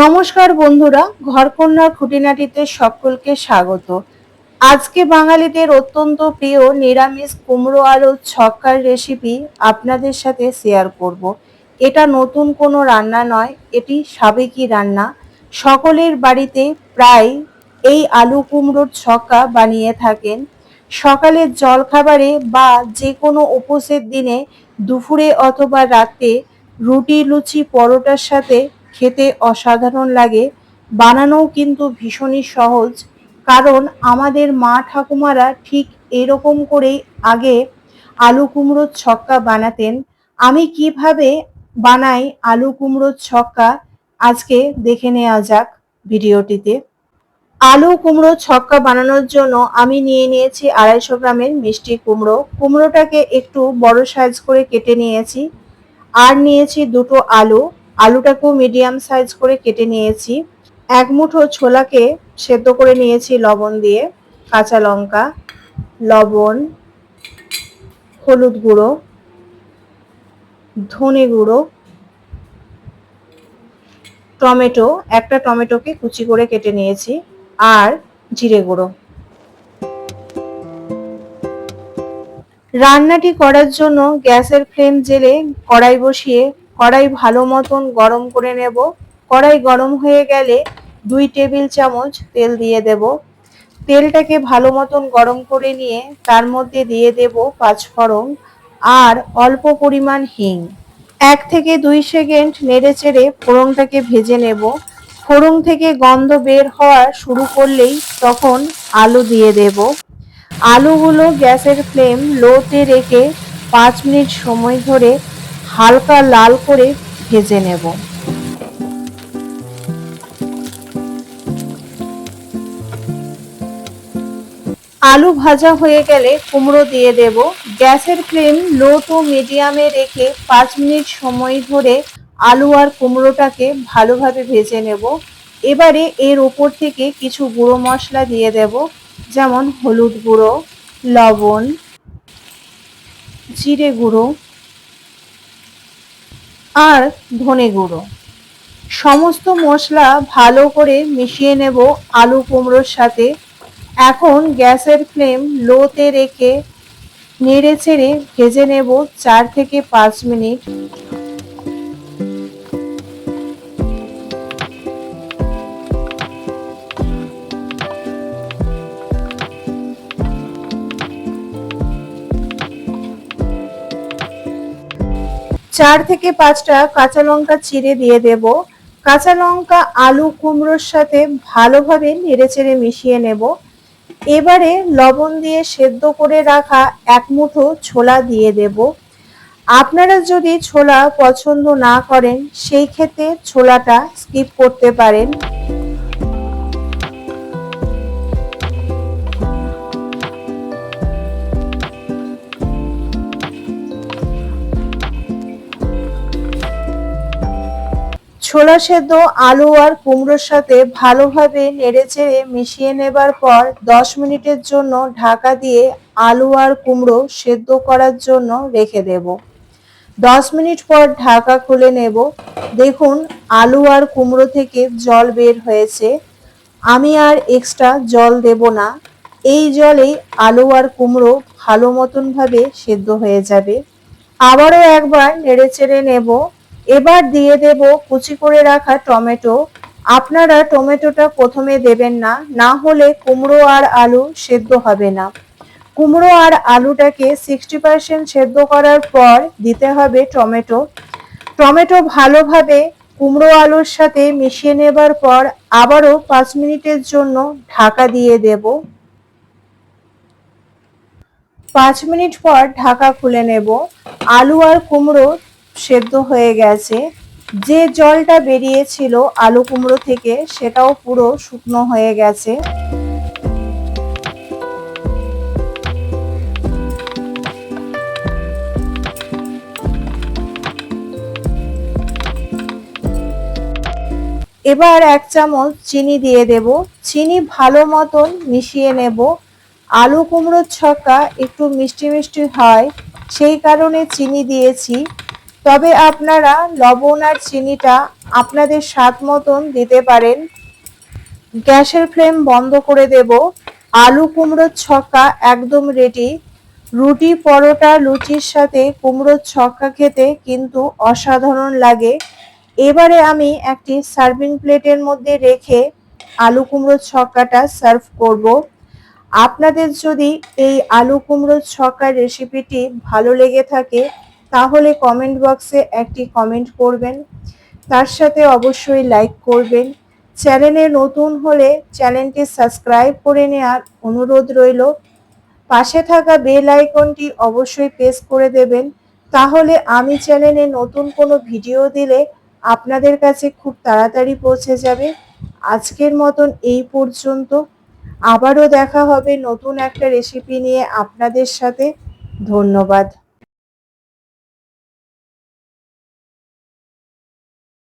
নমস্কার বন্ধুরা, ঘরকন্যার খুঁটিনাটিতে সকলকে স্বাগত। আজকে বাঙালিদের অত্যন্ত প্রিয় নিরামিষ কুমড়ো আলুর ছক্কার রেসিপি আপনাদের সাথে শেয়ার করব। এটা নতুন কোনো রান্না নয়, এটি সাবেকি রান্না। সকলের বাড়িতে প্রায় এই আলু কুমড়োর ছক্কা বানিয়ে থাকেন। সকালের জলখাবারে বা যে কোনো উপোসের দিনে দুপুরে অথবা রাতে রুটি, লুচি, পরোটার সাথে খেতে অসাধারণ লাগে। বানানোও কিন্তু ভীষণই সহজ। কারণ আমাদের মা ঠাকুমারা ঠিক এরকম করেই আগে আলু কুমড়োর ছক্কা বানাতেন। আমি কীভাবে বানাই আলু কুমড়োর ছক্কা আজকে দেখে নেওয়া যাক ভিডিওটিতে। আলু কুমড়ো ছক্কা বানানোর জন্য আমি নিয়ে নিয়েছি আড়াইশো গ্রামের মিষ্টি কুমড়ো। কুমড়োটাকে একটু বড় সাইজ করে কেটে নিয়েছি। আর নিয়েছি দুটো আলু। আলুটাকেও মিডিয়াম সাইজ করে কেটে নিয়েছি। এক মুঠো ছোলাকে সেদ্ধ করে নিয়েছি লবণ দিয়ে, কাঁচা লঙ্কা, লবণ, হলুদ গুঁড়ো, ধনে গুঁড়ো, টমেটো, একটা টমেটোকে কুচি করে কেটে নিয়েছি, আর জিরে গুঁড়ো। রান্নাটি করার জন্য গ্যাসের ফ্লেম জেলে কড়াই বসিয়ে কড়াই ভালো মতন গরম করে নেব। কড়াই গরম হয়ে গেলে দুই টেবিল চামচ তেল দিয়ে দেব। তেলটাকে ভালো মতন গরম করে নিয়ে তার মধ্যে দিয়ে দেব পাঁচফোড়ন আর অল্প পরিমাণ হিং। এক থেকে দুই সেকেন্ড নেড়ে চেড়ে ফোড়নটাকে ভেজে নেব। ফোড়ন থেকে গন্ধ বের হওয়া শুরু করলেই তখন আলু দিয়ে দেব। আলুগুলো গ্যাসের ফ্লেম লোতে রেখে পাঁচ মিনিট সময় ধরে হালকা লাল করে ভেজে নেব। আলু ভাজা হয়ে গেলে কুমড়ো দিয়ে দেব। গ্যাসের ফ্লেম লো টু মিডিয়ামে রেখে পাঁচ মিনিট সময় ধরে আলু আর কুমড়োটাকে ভালোভাবে ভেজে নেব। এবারে এর ওপর থেকে কিছু গুঁড়ো মশলা দিয়ে দেব, যেমন হলুদ গুঁড়ো, লবণ, জিরে গুঁড়ো আর ধনে গুঁড়ো। সমস্ত মশলা ভালো করে মিশিয়ে নেব আলু কুমড়োর সাথে। এখন গ্যাসের ফ্লেম লোতে রেখে নেড়ে ছেড়ে ভেজে নেব চার থেকে পাঁচ মিনিট। চার থেকে পাঁচটা কাঁচা লঙ্কা চিড়ে দিয়ে দেব। কাঁচা লঙ্কা, আলু, কুমড়োর সাথে ভালোভাবে নেড়েচেড়ে মিশিয়ে নেব। এবারে লবণ দিয়ে সেদ্ধ করে রাখা এক মুঠো ছোলা দিয়ে দেব। আপনারা যদি ছোলা পছন্দ না করেন, সেই ক্ষেত্রে ছোলাটা স্কিপ করতে পারেন। ছোলা সেদ্ধ, আলু আর কুমড়োর সাথে ভালোভাবে নেড়ে চেড়ে মিশিয়ে নেবার পর দশ মিনিটের জন্য ঢাকা দিয়ে আলু আর কুমড়ো সেদ্ধ করার জন্য রেখে দেব। দশ মিনিট পর ঢাকা খুলে নেব। দেখুন, আলু আর কুমড়ো থেকে জল বের হয়েছে। আমি আর এক্সট্রা জল দেব না। এই জলেই আলু আর কুমড়ো ভালো মতনভাবে সেদ্ধ হয়ে যাবে। আবারও একবার নেড়ে চেড়ে নেব। এবার দিয়ে দেব কুচি করে রাখা টমেটো। আপনারা টমেটোটা প্রথমে দেবেন না না হলে কুমড়ো আর আলু সেদ্ধ হবে না। কুমড়ো আর আলুটাকে সিক্সটি পার্সেন্ট সেদ্ধ করার পর দিতে হবে টমেটো। টমেটো ভালোভাবে কুমড়ো আলুর সাথে মিশিয়ে নেবার পর আবারও পাঁচ মিনিটের জন্য ঢাকা দিয়ে দেব। পাঁচ মিনিট পর ঢাকা খুলে নেব। আলু আর কুমড়ো সেদ্ধ হয়ে গেছে। যে জলটা বেরিয়েছিল আলু কুমড়ো থেকে, সেটাও পুরো শুকনো হয়ে গেছে। এবার এক চামচ চিনি দিয়ে দেব। চিনি ভালো মতন মিশিয়ে নেব। আলু কুমড়োর ছক্কা একটু মিষ্টি মিষ্টি হয়, সেই কারণে চিনি দিয়েছি। তবে আপনারা লবণ আর চিনিটা আপনাদের স্বাদ মতন দিতে পারেন। গ্যাসের ফ্লেম বন্ধ করে দেব। আলু কুমড়োর ছক্কা একদম রেডি রুটি, পরোটা, লুচির সাথে কুমড়োর ছক্কা খেতে কিন্তু অসাধারণ লাগে। এবারে আমি একটি সার্ভিং প্লেটের মধ্যে রেখে আলু কুমড়োর ছক্কাটা সার্ভ করব। আপনাদের যদি এই আলু কুমড়োর ছক্কার রেসিপিটি ভালো লেগে থাকে তাহলে কমেন্ট বক্সে একটি কমেন্ট করবেন। তার সাথে অবশ্যই লাইক করবেন। চ্যানেলে নতুন হলে চ্যানেলটি সাবস্ক্রাইব করে নেওয়ার অনুরোধ রইল। পাশে থাকা বেল আইকনটি অবশ্যই প্রেস করে দেবেন। তাহলে আমি চ্যানেলে নতুন কোনো ভিডিও দিলে আপনাদের কাছে খুব তাড়াতাড়ি পৌঁছে যাবে। আজকের মতন এই পর্যন্ত। আবারও দেখা হবে নতুন একটা রেসিপি নিয়ে আপনাদের সাথে। ধন্যবাদ।